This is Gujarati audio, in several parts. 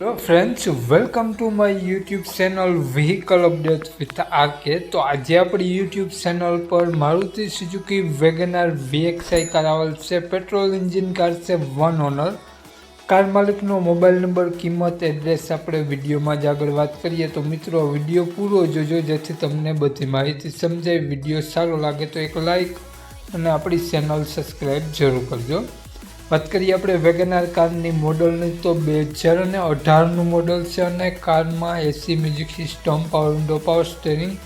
Friends welcome to my YouTube channel vehicle update with RK તો આજે આપણી યુટ્યુબ ચેનલ પર Maruti Suzuki WagonR VXI car આવેલ છે. પેટ્રોલ એન્જિન કાર છે વન ઓનર કાર માલિકનો મોબાઈલ નંબર કિંમત એડ્રેસ આપણે વિડીયોમાં જ આગળ વાત કરીએ. તો મિત્રો વીડિયો પૂરો જોજો, જેથી તમને બધી માહિતી સમજાય. વીડિયો સારો લાગે તો એક લાઈક અને આપણી ચેનલ સબસ્ક્રાઈબ જરૂર કરજો. વાત કરીએ આપણે વેગનાર કારની મોડલની, તો બે હજાર અને અઢારનું મોડલ છે અને કારમાં AC music system power window power steering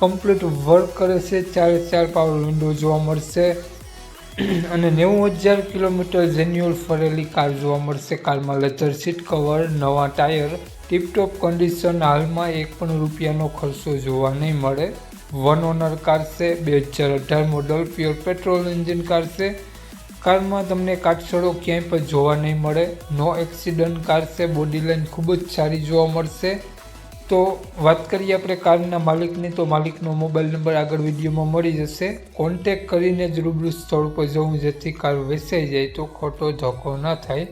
complete work કરે છે. ચાર ચાર પાવર વિન્ડો જોવા મળશે. અને નેવું હજાર કિલોમીટર જેન્યુઅલ ફરેલી કાર જોવા મળશે. કારમાં લેધર સીટ કવર નવા ટાયર ટીપટોપ કન્ડિશન હાલમાં એક પણ રૂપિયાનો ખર્ચો જોવા નહીં મળે. વન ઓનર કાર છે, બે હજાર અઢાર model pure petrol engine car છે. કારમાં તમને કાટછડો ક્યાંય પણ જોવા નહીં મળે. નો એક્સિડન્ટ કાર છે બોડી લાઇન ખૂબ જ સારી જોવા મળશે. તો વાત કરીએ આપણે કારના માલિકની, તો માલિકનો મોબાઈલ નંબર આગળ વિડીયોમાં મળી જશે. કોન્ટેક કરીને જ રૂબરૂ સ્થળ પર જવું, જેથી કાર વેચાઈ જાય તો ખોટો ધોકો ન થાય.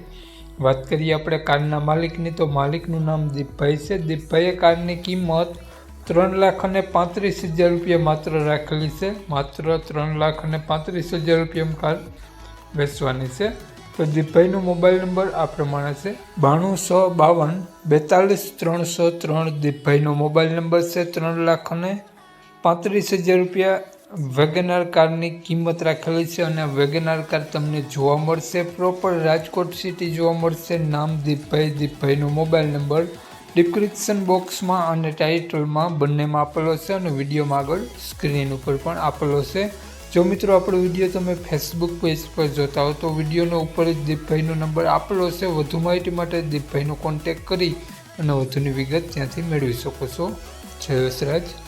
વાત કરીએ આપણે કારના માલિકની, તો માલિકનું નામ દીપભાઈ છે. દીપભાઈએ કારની કિંમત ત્રણ લાખ અને પાંત્રીસ હજાર રૂપિયા માત્ર રાખેલી છે. માત્ર ત્રણ લાખ અને પાંત્રીસ હજાર રૂપિયા કાર વેચવાની છે. તો દીપભાઈનો મોબાઈલ નંબર આ પ્રમાણે છે. બાણું સો બાવન બેતાલીસ ત્રણસો ત્રણ દીપભાઈનો મોબાઈલ નંબર છે ત્રણ લાખ અને પાંત્રીસ હજાર રૂપિયા. વેગેનાર કારની કિંમત રાખેલી છે અને વેગેનાર કાર તમને જોવા મળશે. પ્રોપર રાજકોટ સિટી જોવા મળશે. નામ દીપભાઈ, દીપભાઈનો મોબાઈલ નંબર ડિસ્ક્રિપ્શન બોક્સમાં અને ટાઇટલમાં બંનેમાં આપેલો છે અને વિડીયોમાં આગળ સ્ક્રીન ઉપર પણ આપેલો છે. જો મિત્રો આપણો વીડિયો તમે ફેસબુક પેજ પર જોતા હો, તો વિડીયોનો ઉપર જ દીપભાઈનો નંબર આપેલો છે વધુ માહિતી માટે દીપભાઈનો કોન્ટેક કરી અને વધુની વિગત ત્યાંથી મેળવી શકો છો. જય